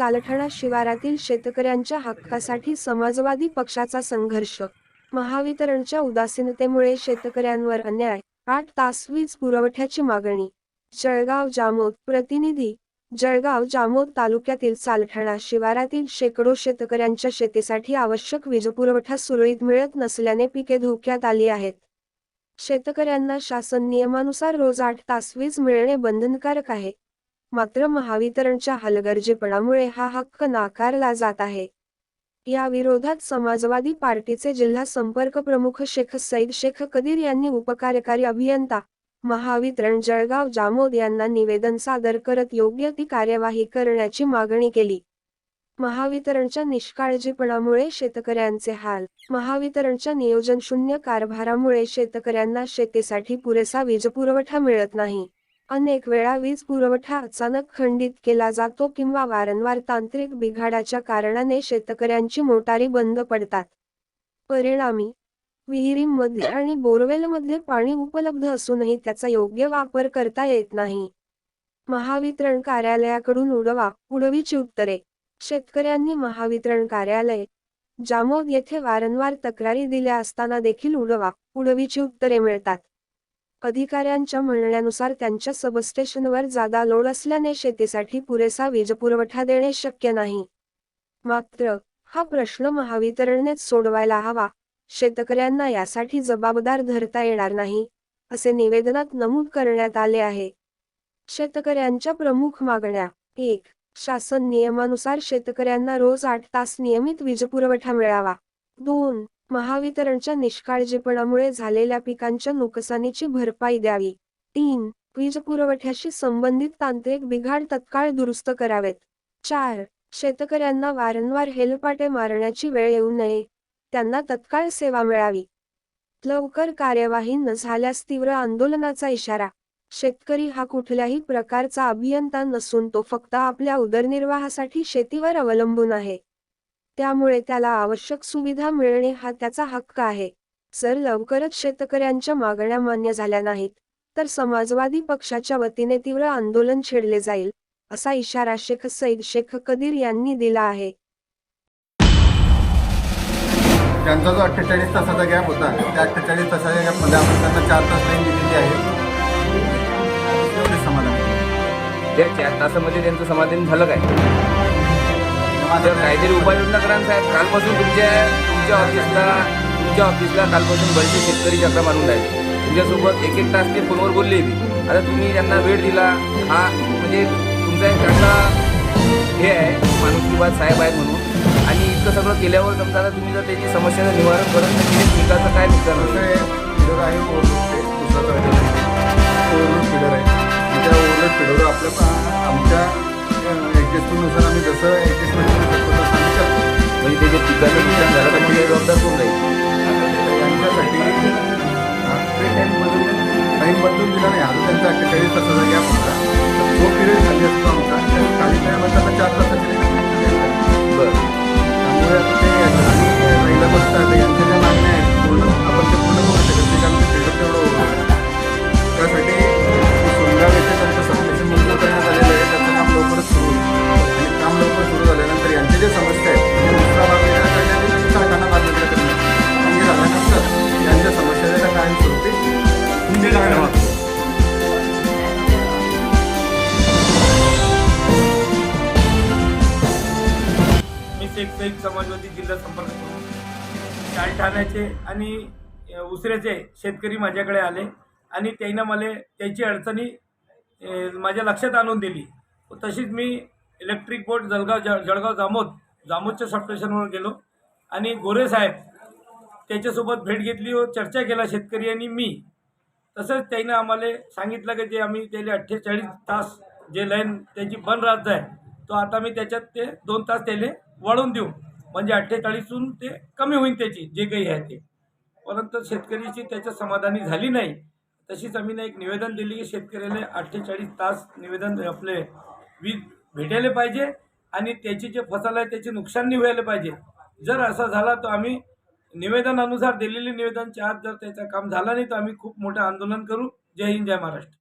सालठाणा शिवारातील शेतकऱ्यांच्या हक्कासाठी समाजवादी पक्षाचा संघर्ष. महावितरणच्या उदासीनतेमुळे शेतकऱ्यांवर अन्याय. आठ तास वीज पुरवठ्याची मागणी. जळगाव जामोद प्रतिनिधी. जळगाव जामोद तालुक्यातील सालठाणा शिवारातील शेकडो शेतकऱ्यांच्या शेतीसाठी आवश्यक वीजपुरवठा सुरळीत मिळत नसल्याने पिके धोक्यात आली आहेत. शेतकऱ्यांना शासन नियमानुसार रोज आठ तास वीज मिळणे बंधनकारक आहे. मात्र महावितरणच्या हलगर्जीपणामुळे हा हक्क नाकारला जात आहे. या विरोधात समाजवादी पार्टीचे जिल्हा संपर्क प्रमुख शेख सईद शेख कदीर यांनी उपकार्यकारी अभियंता महावितरण जळगाव जामोद यांना निवेदन सादर करत योग्य ती कार्यवाही करण्याची मागणी केली. महावितरणच्या निष्काळजीपणामुळे शेतकऱ्यांचे हाल महावितरणच्या नियोजन शून्य कारभारामुळे शेतकऱ्यांना शेतीसाठी पुरेसा वीजपुरवठा मिळत नाही. अनेक वेळा वीज पुरवठा अचानक खंडित केला जातो किंवा वारंवार तांत्रिक बिघाडाच्या कारणाने शेतकऱ्यांची मोटारी बंद पडतात. परिणामी विहिरींमध्ये आणि बोरवेलमध्ये पाणी उपलब्ध असूनही त्याचा योग्य वापर करता येत नाही. महावितरण कार्यालयाकडून उडवा उडवीची उत्तरे. शेतकऱ्यांनी महावितरण कार्यालय जामोद येथे वारंवार तक्रारी दिल्या असताना देखील उडवा उडवीची उत्तरे मिळतात. अधिकाऱ्यांच्या म्हणण्यानुसार त्यांच्या सबस्टेशनवर जादा लोड असल्याने शेतीसाठी पुरेसा वीजपुरवठा देणे शक्य नाही. मात्र हा प्रश्न महावितरणनेच सोडवायला हवा. शेतकऱ्यांना यासाठी जबाबदार धरता येणार नाही असे निवेदनात नमूद करण्यात आले आहे. शेतकऱ्यांच्या प्रमुख मागण्या. एक शासन नियमानुसार शेतकऱ्यांना रोज आठ तास नियमित वीजपुरवठा मिळावा. दोन महावितरणच्या निष्काळजीपणामुळे झालेल्या पिकांच्या नुकसानीची भरपाई द्यावी. तीन वीज पुरवठ्याशी संबंधित तांत्रिक बिघाड तत्काळ दुरुस्त करावेत. चार शेतकऱ्यांना वारंवार हेलपाटे मारण्याची वेळ येऊ नये. त्यांना तत्काळ सेवा मिळावी. लवकर कार्यवाही न झाल्यास तीव्र आंदोलनाचा इशारा. शेतकरी हा कुठल्याही प्रकारचा अभियंता नसून तो फक्त आपल्या उदरनिर्वाहासाठी शेतीवर अवलंबून आहे. त्यामुळे त्याला आवश्यक सुविधा मिळणे हा त्याचा हक्क आहे. जर लवकरच शेतकऱ्यांच्या मागण्या मान्य झाल्या नाहीत तर समाजवादी पक्षाच्या वतीने तीव्र आंदोलन छेडले जाईल असा इशारा शेख सईद शेख कदीर यांनी दिला आहे. त्यांचा जो अठ्ठेचाळीस तासाचा गॅप होता त्या अठ्ठेचाळीस तासाच्या गॅपमध्ये आपण त्यांना चार तास लाईन दिलेली आहे. समाधान. आहे. त्या चार तासामध्ये त्यांचं समाधान झालं काय? तर काहीतरी उपाययोजना करा साहेब कालपासून तुमच्या तुमच्या ऑफिसला तुमच्या ऑफिसला कालपासून बरेचसे शेतकरी चक्र मारून राहिले. तुमच्यासोबत एक एक तास ते फोनवर बोलले बी. आता तुम्ही त्यांना वेळ दिला. हा म्हणजे तुमचा एक चांगला हे आहे माणुसकीबाद साहेब आहे म्हणून. आणि इतकं सगळं केल्यावर समजा आता तुम्ही जर त्याची समस्याचं निवारण करत नाही पिकाचं काय नुकसान होतं आहे, आहे ओव्हरलोड फिडर आहे. त्या ओव्हरलोड फिडरवर आपल्या आमच्या ॲडजस्टमेंटनुसार आम्ही जसं ॲडजस्टमेंट करू शकतो तसं आम्ही करतो म्हणजे त्याच्या पिकाचं नुकसान झालं तर मग संयुक्त समाजवादी जिल्हा संपर्क प्रमुख शाल ठाण्याचे आणि उसऱ्याचे शेतकरी माझ्याकडे आले आणि त्यांना मला त्याची अडचणी माझ्या लक्षात आणून दिली. तशीच मी इलेक्ट्रिक बोर्ड जळगाव जळ जळगाव जामोद जामोदच्या सबस्टेशनवर गेलो आणि गोरे साहेब त्याच्यासोबत भेट घेतली व चर्चा केला शेतकरी आणि मी. तसंच त्यानं आम्हाला सांगितलं की जे आम्ही त्याला अठ्ठेचाळीस तास जे लाईन त्याची बंद राहत आहे तो आता मी त्याच्यात ते दोन तास त्याला वाढवून देऊ. म्हणजे अठ्ठेचाळीसहून ते कमी होईल त्याची जे काही आहे ते. परंतु शेतकरीची त्याच्या समाधानी झाली नाही. तशीच आम्ही एक निवेदन दिली की शेतकऱ्याला अठ्ठेचाळीस तास निवेदन आपले वीज भेटायला पाहिजे आणि त्याची जे फसल आहे त्याचे नुकसान व्हायला पाहिजे. जर असा झाला तर आम्ही निवेदनानुसार दिलेले निवेदनच्या आत जर त्याचं काम झालं नाही तर आम्ही खूप मोठं आंदोलन करू. जय हिंद जय महाराष्ट्र.